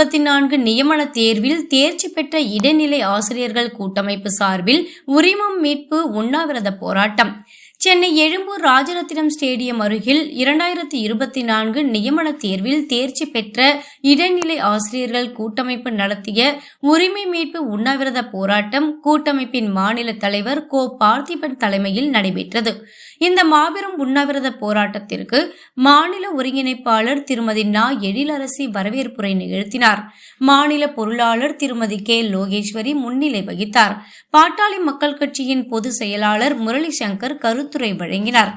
இருபத்தி நான்கு நியமன தேர்வில் தேர்ச்சி பெற்ற இடைநிலை ஆசிரியர்கள் கூட்டமைப்பு சார்பில் உரிமம் மீட்பு உண்ணாவிரத போராட்டம். சென்னை எழும்பூர் ராஜரத்தினம் ஸ்டேடியம் அருகில் இரண்டாயிரத்தி இருபத்தி நான்கு நியமன தேர்வில் தேர்ச்சி பெற்ற இடைநிலை ஆசிரியர்கள் கூட்டமைப்பு நடத்திய உரிமை மீட்பு உண்ணாவிரத போராட்டம் கூட்டமைப்பின் மாநில தலைவர் கோ. பார்த்திபன் தலைமையில் நடைபெற்றது. இந்த மாபெரும் உண்ணாவிரத போராட்டத்திற்கு மாநில ஒருங்கிணைப்பாளர் திருமதி நா. எழிலரசி வரவேற்புரை நிகழ்த்தினார். மாநில பொருளாளர் திருமதி கே. லோகேஸ்வரி முன்னிலை வகித்தார். பாட்டாளி மக்கள் கட்சியின் பொதுச் செயலாளர் முரளி சங்கர் பொதுத்துறை வழங்கினார்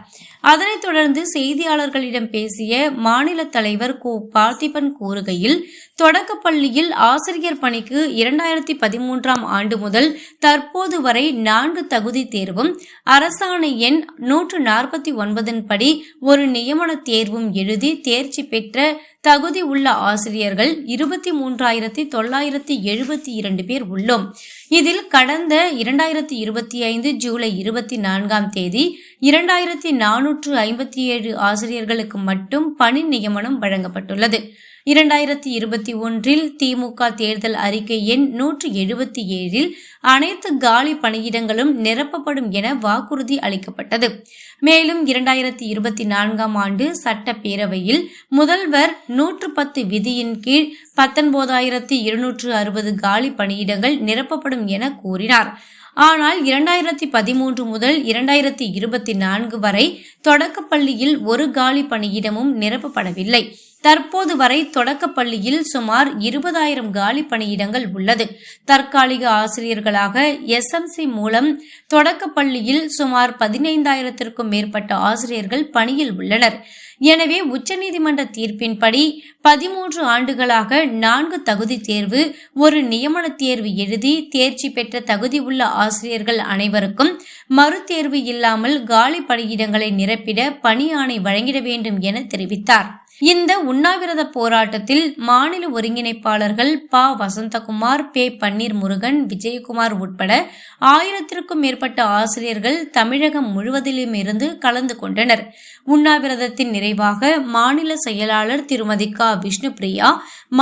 அதனைத் தொடர்ந்து செய்தியாளர்களிடம் பேசிய மாநில தலைவர் கோ. பார்த்திபன் கூறுகையில் தொடக்கப்பள்ளியில் ஆசிரியர் பணிக்கு இரண்டாயிரத்தி பதிமூன்றாம் ஆண்டு முதல் தற்போது வரை நான்கு தகுதி தேர்வும் அரசாணை எண் நூற்று நாற்பத்தி ஒன்பதன் படி ஒரு நியமன தேர்வும் எழுதி தேர்ச்சி பெற்ற தகுதி உள்ள ஆசிரியர்கள் இருபத்தி மூன்றாயிரத்தி தொள்ளாயிரத்தி எழுபத்தி இரண்டு பேர் உள்ளோம். இதில் கடந்த இரண்டாயிரத்தி இருபத்தி ஐந்து ஜூலை இருபத்தி நான்காம் தேதி இரண்டாயிரத்தி நானூறு நானூற்று ஐம்பத்தி ஏழு ஆசிரியர்களுக்கு மட்டும் பணி நியமனம் வழங்கப்பட்டுள்ளது. இரண்டாயிரத்தி இருபத்தி ஒன்றில் திமுக தேர்தல் அறிக்கை எண் நூற்று எழுபத்தி ஏழில் அனைத்து காலி பணியிடங்களும் நிரப்பப்படும் என வாக்குறுதி அளிக்கப்பட்டது. மேலும் இரண்டாயிரத்தி இருபத்தி நான்காம் ஆண்டு சட்டப்பேரவையில் முதல்வர் நூற்று பத்து விதியின் கீழ் பத்தொன்பதாயிரத்தி இருநூற்று அறுபது காலி பணியிடங்கள் நிரப்பப்படும் என கூறினார். ஆனால் இரண்டாயிரத்தி பதிமூன்று முதல் இரண்டாயிரத்தி இருபத்தி நான்கு வரை தொடக்கப்பள்ளியில் ஒரு காலி பணியிடமும் நிரப்பப்படவில்லை. தற்போது வரை தொடக்கப்பள்ளியில் சுமார் இருபதாயிரம் காலி பணியிடங்கள் உள்ளது. தற்காலிக ஆசிரியர்களாக எஸ்எம்சி மூலம் தொடக்கப்பள்ளியில் சுமார் பதினைந்தாயிரத்திற்கும் மேற்பட்ட ஆசிரியர்கள் பணியில் உள்ளனர். எனவே உச்சநீதிமன்ற தீர்ப்பின்படி பதிமூன்று ஆண்டுகளாக நான்கு தகுதி தேர்வு ஒரு நியமன தேர்வு எழுதி தேர்ச்சி பெற்ற தகுதி உள்ள ஆசிரியர்கள் அனைவருக்கும் மறுதேர்வு இல்லாமல் காலி பணியிடங்களை நிரப்பிட பணி ஆணை வழங்கிட வேண்டும் என தெரிவித்தார். இந்த உண்ணாவிரத போராட்டத்தில் மாநில ஒருங்கிணைப்பாளர்கள் ப. வசந்தகுமார் பே. பன்னீர் முருகன் விஜயகுமார் உட்பட ஆயிரத்திற்கும் மேற்பட்ட ஆசிரியர்கள் தமிழகம் முழுவதிலும் இருந்து கலந்து கொண்டனர். உண்ணாவிரதத்தின் நிறைவாக மாநில செயலாளர் திருமதி க. விஷ்ணுபிரியா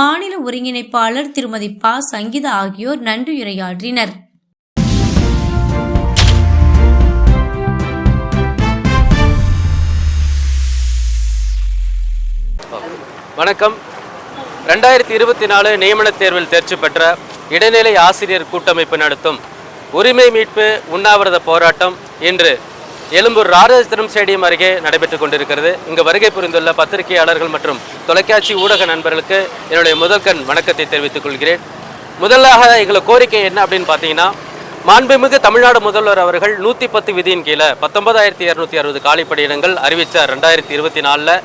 மாநில ஒருங்கிணைப்பாளர் திருமதி ப. சங்கீதா ஆகியோர் நன்றியுரையாற்றினர். வணக்கம். ரெண்டாயிரத்தி இருபத்தி நாலு நியமனத் தேர்வில் தேர்ச்சி பெற்ற இடைநிலை ஆசிரியர் கூட்டமைப்பு நடத்தும் உரிமை மீட்பு உண்ணாவிரத போராட்டம் இன்று எழும்பூர் ராஜேந்திரம் ஸ்டேடியம் அருகே நடைபெற்றுக் கொண்டிருக்கிறது. இங்கு வருகை புரிந்துள்ள பத்திரிகையாளர்கள் மற்றும் தொலைக்காட்சி ஊடக நண்பர்களுக்கு என்னுடைய முதல் கண் வணக்கத்தை தெரிவித்துக் கொள்கிறேன். முதலாக எங்களை கோரிக்கை என்ன அப்படின்னு பார்த்தீங்கன்னா மாண்புமிகு தமிழ்நாடு முதல்வர் அவர்கள் நூற்றி பத்து விதியின் கீழே பத்தொன்பதாயிரத்தி இரநூத்தி அறுபது காலிப்படையிடங்கள் அறிவித்தார். ரெண்டாயிரத்தி இருபத்தி நாலில்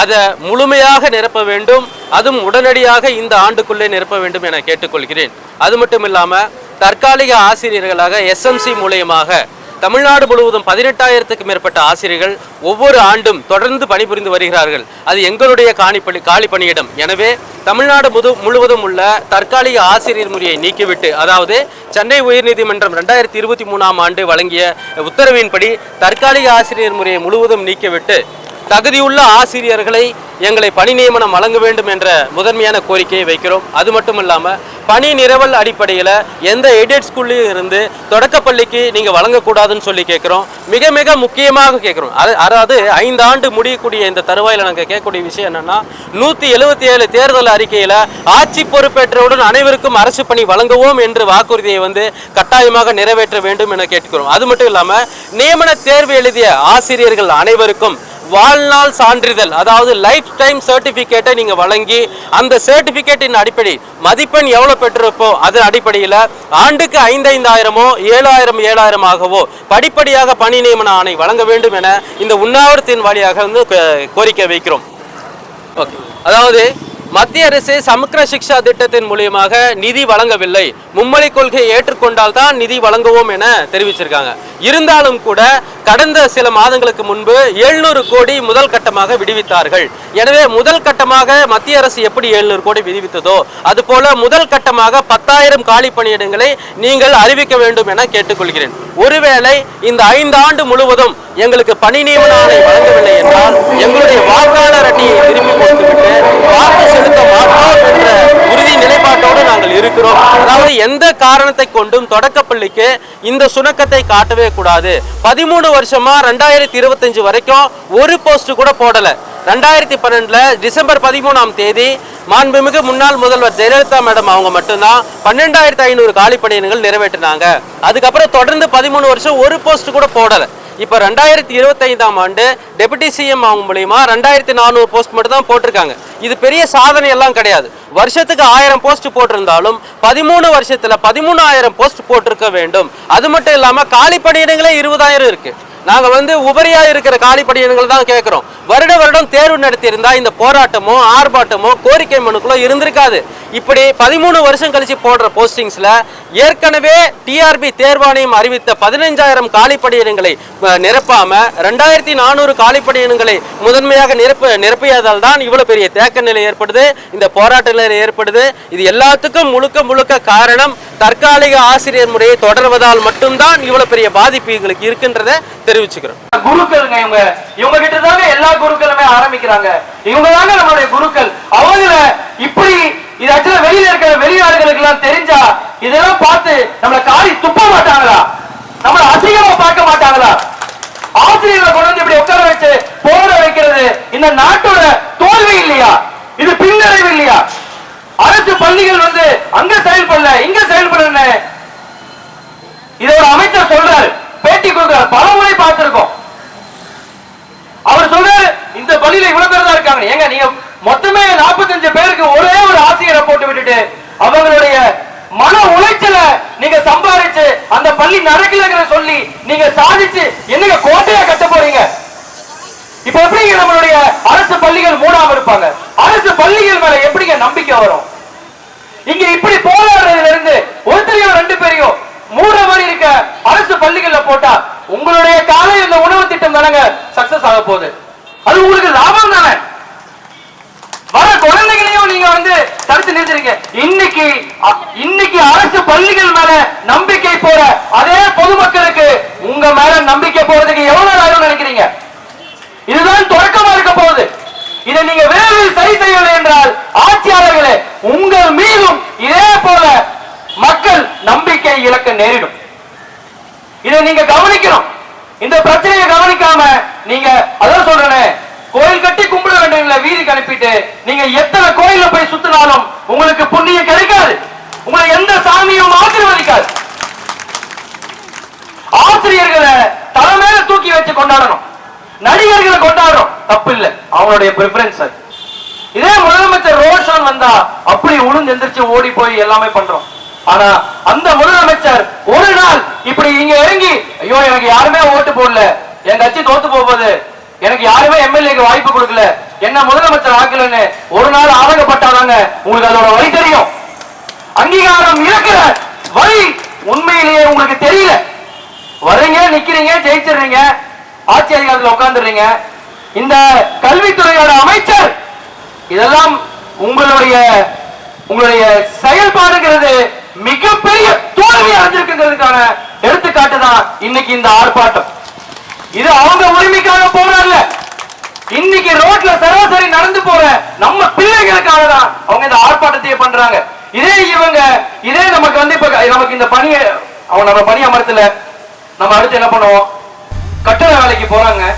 அதை முழுமையாக நிரப்ப வேண்டும். அதுவும் உடனடியாக இந்த ஆண்டுக்குள்ளே நிரப்ப வேண்டும் என கேட்டுக்கொள்கிறேன். அது மட்டும் இல்லாமல் தற்காலிக ஆசிரியர்களாக எஸ்எம்சி மூலியமாக தமிழ்நாடு முழுவதும் பதினெட்டாயிரத்துக்கு மேற்பட்ட ஆசிரியர்கள் ஒவ்வொரு ஆண்டும் தொடர்ந்து பணிபுரிந்து வருகிறார்கள். அது எங்களுடைய காணிப்பணி காலி பணியிடம் எனவே தமிழ்நாடு முது முழுவதும் உள்ள தற்காலிக ஆசிரியர் முறையை நீக்கிவிட்டு அதாவது சென்னை உயர்நீதிமன்றம் ரெண்டாயிரத்தி இருபத்தி மூணாம் ஆண்டு வழங்கிய உத்தரவின்படி தற்காலிக ஆசிரியர் முறையை முழுவதும் நீக்கிவிட்டு தகுதியுள்ள ஆசிரியர்களை எங்களை பணி நியமனம் வழங்க வேண்டும் என்ற முதன்மையான கோரிக்கையை வைக்கிறோம். அது மட்டும் இல்லாமல் பணி நிரவல் அடிப்படையில் எந்த எய்டட் ஸ்கூல்லையும் இருந்து தொடக்கப்பள்ளிக்கு நீங்கள் வழங்கக்கூடாதுன்னு சொல்லி கேட்குறோம். மிக மிக முக்கியமாக கேட்குறோம். அது அதாவது ஐந்து ஆண்டு முடியக்கூடிய இந்த தருவாயில் நாங்கள் கேட்கக்கூடிய விஷயம் என்னென்னா நூற்றி எழுபத்தி ஏழு தேர்தல் அறிக்கையில் ஆட்சி பொறுப்பேற்றவுடன் அனைவருக்கும் அரசு பணி வழங்குவோம் என்று வாக்குறுதியை வந்து கட்டாயமாக நிறைவேற்ற வேண்டும் என கேட்கிறோம் அது மட்டும் இல்லாமல் நியமன தேர்வு எழுதிய ஆசிரியர்கள் அனைவருக்கும் வாழ்நாள் சான்றிதழ் அதாவது லைஃப் டைம் சர்டிஃபிகேட்டை நீங்கள் வழங்கி அந்த சர்டிஃபிகேட்டின் அடிப்படை மதிப்பெண் எவ்வளோ பெற்றிருப்போ அதன் அடிப்படையில் ஆண்டுக்கு ஐந்தைந்தாயிரமோ ஏழாயிரம் ஏழாயிரமாகவோ படிப்படியாக பணி நியமன ஆணை வழங்க வேண்டும் என இந்த உண்ணாவிரத்தின் வழியாக வந்து கோரிக்கை வைக்கிறோம். ஓகே. அதாவது மத்திய அரசு சமக்கிர சிக்ஷா திட்டத்தின் மூலியமாக நிதி வழங்கவில்லை. மும்மொழி கொள்கையை ஏற்றுக்கொண்டால் தான் நிதி வழங்குவோம் என தெரிவிச்சிருக்காங்க. இருந்தாலும் கூட கடந்த சில மாதங்களுக்கு முன்பு எழுநூறு கோடி முதல் கட்டமாக விடுவித்தார்கள். எனவே முதல் கட்டமாக மத்திய அரசு எப்படி எழுநூறு கோடி விடுவித்ததோ அதுபோல முதல் கட்டமாக பத்தாயிரம் காலி பணியிடங்களை நீங்கள் அறிவிக்க வேண்டும் என கேட்டுக்கொள்கிறேன். ஒருவேளை இந்த ஐந்து ஆண்டு முழுவதும் எங்களுக்கு பணி நியமன ஆணை வழங்கவில்லை என்றால் எங்களுடைய வாக்காளர் அட்டையை திரும்பி கொடுத்துவிட்டு வாக்கு செலுத்த மாட்டோம் என்ற உறுதி நிலைப்பாட்டோடு நாங்கள் இருக்கிறோம். அதாவது எந்த காரணத்தை கொண்டும் தொடக்கப்பள்ளிக்கு இந்த சுணக்கத்தை காட்டவே கூடாது. பதிமூணு வருஷமா ரெண்டாயிரத்தி இருபத்தஞ்சு வரைக்கும் ஒரு போஸ்ட் கூட போடல. ரெண்டாயிரத்தி பன்னெண்டுல டிசம்பர் பதிமூணாம் தேதி மாண்புமிகு முன்னாள் முதல்வர் ஜெயலலிதா மேடம் அவங்க மட்டும்தான் பன்னெண்டாயிரத்தி ஐநூறு காலி பணியிடங்கள் நிறைவேற்றினாங்க. அதுக்கப்புறம் தொடர்ந்து பதிமூணு வருஷம் ஒரு போஸ்ட் கூட போடலை. இப்போ ரெண்டாயிரத்தி இருபத்தைந்தாம் ஆண்டு டெபுட்டி சிஎம் அவங்க மூலியமா ரெண்டாயிரத்தி நானூறு போஸ்ட் மட்டும் தான் போட்டிருக்காங்க. இது பெரிய சாதனை எல்லாம் கிடையாது. வருஷத்துக்கு ஆயிரம் போஸ்ட் போட்டிருந்தாலும் பதிமூணு வருஷத்துல பதிமூணாயிரம் போஸ்ட் போட்டிருக்க வேண்டும். அது மட்டும் இல்லாம காலி பணியிடங்களே இருபதாயிரம் இருக்கு. நாங்க வந்து உபரியா இருக்கிற காலி பணியிடங்கள் தான் கேட்கிறோம் வருட வருடம் தேர்வு நடத்தியிருந்தால் இந்த போராட்டமோ ஆர்ப்பாட்டமோ கோரிக்கை மனுக்களோ இருந்திருக்காது. இப்படி பதிமூணு வருஷம் கழிச்சு போடுற போஸ்டிங்ஸ்ல ஏற்கனவே டிஆர்பி தேர்வாணையம் அறிவித்த பதினைஞ்சாயிரம் காலி நிரப்பாம ரெண்டாயிரத்தி நானூறு காலி முதன்மையாக நிரப்ப நிரப்பியதால் தான் இவ்வளவு பெரிய தேக்க நிலை ஏற்படுது இந்த போராட்ட நிலை ஏற்படுது. இது எல்லாத்துக்கும் முழுக்க முழுக்க காரணம் தற்காலிக ஆசிரியர் முறையை தொடர்வதால் மட்டும்தான் இவ்வளவு பெரிய பாதிப்பு எங்களுக்கு இருக்குன்றதை தெரிவிச்சுக்கிறோம். குருக்களுங்க இவங்க இவங்க கிட்ட தாங்க எல்லா குருக்களுமே ஆரம்பிக்கிறாங்க. இவங்க தாங்க நம்மளுடைய குருக்கள். அவங்கள இப்படி இது ஆக்சுவலா வெளியில இருக்கிற வெளிநாடுகளுக்கு எல்லாம் தெரிஞ்சா இதெல்லாம் பார்த்து நம்மள காரி துப்ப மாட்டாங்களா? நம்மள அசிங்கமா பார்க்க மாட்டாங்களா? ஆசிரியர்களை கொண்டு வந்து இப்படி உட்கார வச்சு போட வைக்கிறது இந்த நாட்டோட தோல்வி இல்லையா? இது பின்னடைவு இல்லையா? அரசு பள்ளிகள் வந்து அங்க செயல் இங்க செயல்படல இதோட அமைச்சர் சொல்றாரு பேட்டி கொடுக்கிறார் பல முறை பார்த்திருக்கோம் அவர் சொல்றாரு இந்த பள்ளியில இவ்வளவு பேர் தான் இருக்காங்க ஏங்க நீங்க மொத்தமே 45 பேருக்கு ஒரே ஒரு ஆசிரியரை போட்டு விட்டுட்டு அவங்களுடைய மன உளைச்சல நீங்க சம்பாதிச்சு அந்த பள்ளி நடக்கலங்கிற சொல்லி நீங்க சாதிச்சு என்னங்க கோட்டையா கட்ட போறீங்க? இப்ப எப்படிங்க நம்மளுடைய அரசு பள்ளிகள் மூடாம இருப்பாங்க? அரசு பள்ளிகள் மேல எப்படிங்க நம்பிக்கை வரும்? இங்க இப்படி போராடுறதுல இருந்து ஒருத்தரையும் ரெண்டு பேரையும் மூடுற மாதிரி இருக்க அரசு பள்ளிகள்ல போட்டா உங்களுடைய காலை இந்த உணவு திட்டம் தானங்க சக்சஸ் ஆக போகுது. அது உங்களுக்கு லாபம் தானே? வர குழந்தைகளையும் நீங்க வந்து தடுத்து நிறுத்துறீங்க இன்னைக்கு இன்னைக்கு அரசு பள்ளிகள் மேல நம்பிக்கை போற அதே பொதுமக்களுக்கு உங்க மேல நம்பிக்கை போறதுக்கு எவ்வளவு நேரம் நினைக்கிறீங்க? இதுதான் தொடக்கமா இருக்க போகுது. இதை நீங்க விரைவில் சரி செய்யவில்லை என்றால் ஆட்சியாளர்களே உங்கள் மீதும் இதே போல மக்கள் நம்பிக்கை இழக்க நேரிடும். இதை நீங்க கவனிக்கணும். இந்த பிரச்சனையை கவனிக்காம நீங்க அதான் சொல்றேனே கோயில் கட்டி கும்பிட வேண்டியவங்களை வீதிக்கு அனுப்பிட்டு நீங்க எத்தனை கோயில போய் சுத்தினாலும் உங்களுக்கு புண்ணியம் கிடைக்காது. உங்களை எந்த சாமியும் ஆசீர்வதிக்காது. ஆசிரியர்களை தலைமையில தூக்கி வச்சு கொண்டாடணும். நடிகர்களை கொண்டாடுறோம். தப்பு இல்ல அவனுடைய பிரிஃபரன்ஸ் அது. இதே முதலமைச்சர் ரோஷான் வந்தா அப்படி உளுந்து எந்திரிச்சு ஓடி போய் எல்லாமே பண்றோம். ஆனா அந்த முதலமைச்சர் ஒரு நாள் இப்படி இங்க இறங்கி ஐயோ எனக்கு யாருமே ஓட்டு போடல. என் கட்சி தோத்து போகுது எனக்கு யாருமே எம்எல்ஏக்கு வாய்ப்பு கொடுக்கல. என்ன முதலமைச்சர் ஆக்கலன்னு ஒரு நாள் ஆதங்கப்பட்டாதாங்க. உங்களுக்கு அதோட வழி தெரியும். அங்கீகாரம் இருக்கிற வழி உண்மையிலேயே உங்களுக்கு தெரியல. வரீங்க நிக்கிறீங்க ஜெயிச்சிடுறீங்க ஆட்சி அதிகாரத்தில் உட்காந்துடுறீங்க இந்த கல்வித்துறையோட அமைச்சர் இதெல்லாம் உங்களுடைய உங்களுடைய செயல்பாடுங்கிறது மிகப்பெரிய தோல்வி அடைஞ்சிருக்குங்கிறதுக்கான எடுத்துக்காட்டு தான் இன்னைக்கு இந்த ஆர்ப்பாட்டம். இது அவங்க உரிமைக்காக போராடல. இன்னைக்கு ரோட்ல சராசரி நடந்து போற நம்ம பிள்ளைகளுக்காக தான் அவங்க இந்த ஆர்ப்பாட்டத்தையே பண்றாங்க. இதே இவங்க இதே நமக்கு வந்து இப்ப நமக்கு இந்த பணியை அவன் நம்ம பணி அமர்த்தல. நம்ம அடுத்து என்ன பண்ணுவோம்? கட்டட வேலைக்கு போறாங்க.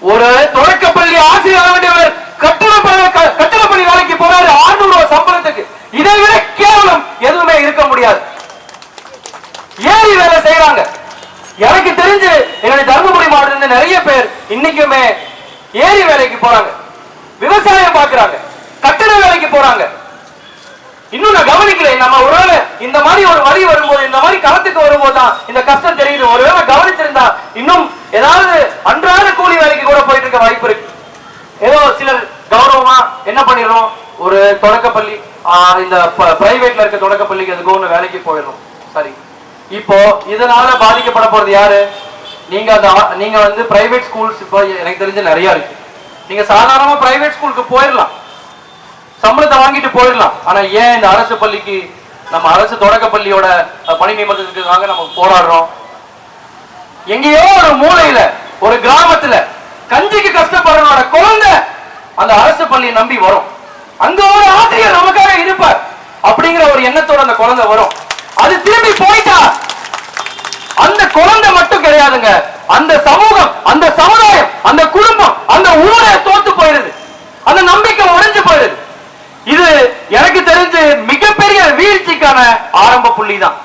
ஒரு தொடக்கப்பள்ளி ஆசிரியர் வேண்டியவர் கட்டட க- கட்டட பணி வேலைக்கு போறாரு. 600 ரூபாய் சம்பளத்துக்கு. இதை விட கேவலம் எதுவுமே இருக்க முடியாது. ஏறி வேலை செய்யறாங்க எனக்கு தெரிஞ்சு என்னுடைய தருமபுரி மாவட்டத்துல நிறைய பேர் இன்னைக்குமே ஏரி வேலைக்கு போறாங்க. விவசாயம் பார்க்கறாங்க. கட்டிட வேலைக்கு போறாங்க. இன்னும் நான் கவனிக்கல. நம்ம ஒருவேளை இந்த மாதிரி ஒரு வழி வரும்போது இந்த மாதிரி களத்துக்கு வரும்போது தான் இந்த கஷ்டம் தெரியுது. ஒருவேளை கவனிச்சிருந்தா இன்னும் ஏதாவது அன்றாட கூலி வேலைக்கு கூட போயிட்டு இருக்க வாய்ப்பு இருக்கு. ஏதோ சிலர் கௌரவமா என்ன பண்ணிடுறோம் ஒரு தொடக்கப்பள்ளி இந்த பிரைவேட்ல இருக்க தொடக்கப்பள்ளிக்கு அதுக்கு ஒன்று வேலைக்கு போயிடுறோம் சரி. இப்போ இதனால பாதிக்கப்பட போறது யாரு? நீங்க அந்த நீங்க வந்து பிரைவேட் ஸ்கூல்ஸ் இப்போ எனக்கு தெரிஞ்சு நிறைய இருக்கு. நீங்க சாதாரணமா பிரைவேட் ஸ்கூலுக்கு போயிடலாம் சம்பளத்தை வாங்கிட்டு போயிடலாம் ஆனா ஏன் இந்த அரசு பள்ளிக்கு நம்ம அரசு தொடக்க பள்ளியோட பணி நியமனத்துக்காக நம்ம போராடுறோம்? எங்கேயோ ஒரு மூலையில ஒரு கிராமத்துல கஞ்சிக்கு கஷ்டப்படுறவனோட குழந்தை அந்த அரசு பள்ளியை நம்பி வரும். அங்க ஒரு ஆசிரியர் நமக்காக இருப்பார். அப்படிங்கிற ஒரு எண்ணத்தோட அந்த குழந்தை வரும். அது திரும்பி போயிட்டா. அந்த குழந்தை மட்டும் கிடையாதுங்க. அந்த சமூகம் அந்த சமுதாயம் அந்த குடும்பம் அந்த ஊரே தோத்து போயிருது அந்த நம்பிக்கை உடைஞ்சு போயிருது இது எனக்கு தெரிஞ்சு மிகப்பெரிய வீழ்ச்சிக்கான ஆரம்ப புள்ளி தான்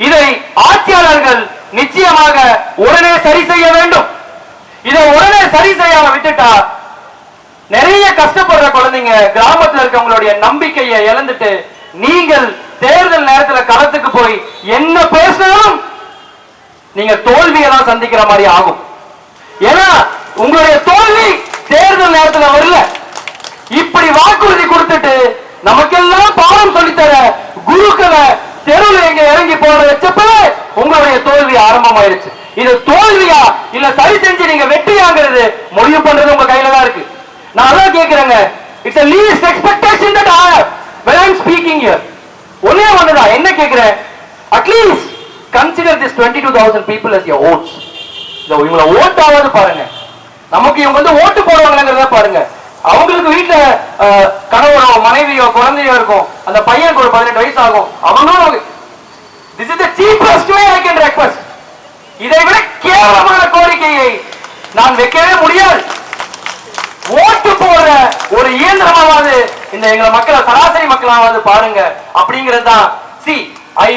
இதை ஆட்சியாளர்கள் நிச்சயமாக உடனே சரி செய்ய வேண்டும். இதை உடனே சரி செய்யாம விட்டுட்டா நிறைய கஷ்டப்படுற குழந்தைங்க கிராமத்துல இருக்கவங்களுடைய நம்பிக்கையை இழந்துட்டு நீங்கள் தேர்தல் நேரத்துல களத்துக்கு போய் என்ன பேசினாலும் நீங்க தோல்வியை தான் சந்திக்கிற மாதிரி ஆகும். ஏன்னா உங்களுடைய தோல்வி தேர்தல் நேரத்துல வரல. இப்படி வாக்குறுதி கொடுத்துட்டு நமக்கெல்லாம் பாடம் சொல்லித்தர குருக்களை தெருவில் எங்க இறங்கி போற வச்சப்பவே உங்களுடைய தோல்வி ஆரம்பமாயிருச்சு. இது தோல்வியா இல்ல சரி செஞ்சு நீங்க வெற்றியாங்கிறது முடிவு பண்றது உங்க கையில தான் இருக்கு. நான் அதான் கேட்கிறேங்க it's a least expectation that I have when at least consider this twenty two thousand people as votes இவங்களை ஓட்டாவது பாருங்க. நமக்கு இவங்க வந்து ஓட்டு போடுவாங்கிறத பாருங்க. அவங்களுக்கு வீட்டுல கணவரோ மனைவியோ குழந்தையோ இருக்கும். அந்த பையனுக்கு ஒரு பதினெட்டு வயசு ஆகும் அவங்களும் this is the cheapest way I can request இதை விட கேவலமான கோரிக்கையை நான் வைக்கவே முடியாது. ஓட்டு போடுற ஒரு இயந்திரமாவது இந்த எங்களை மக்களை சராசரி மக்களாவது பாருங்க. அப்படிங்கிறது தான் சி ஐ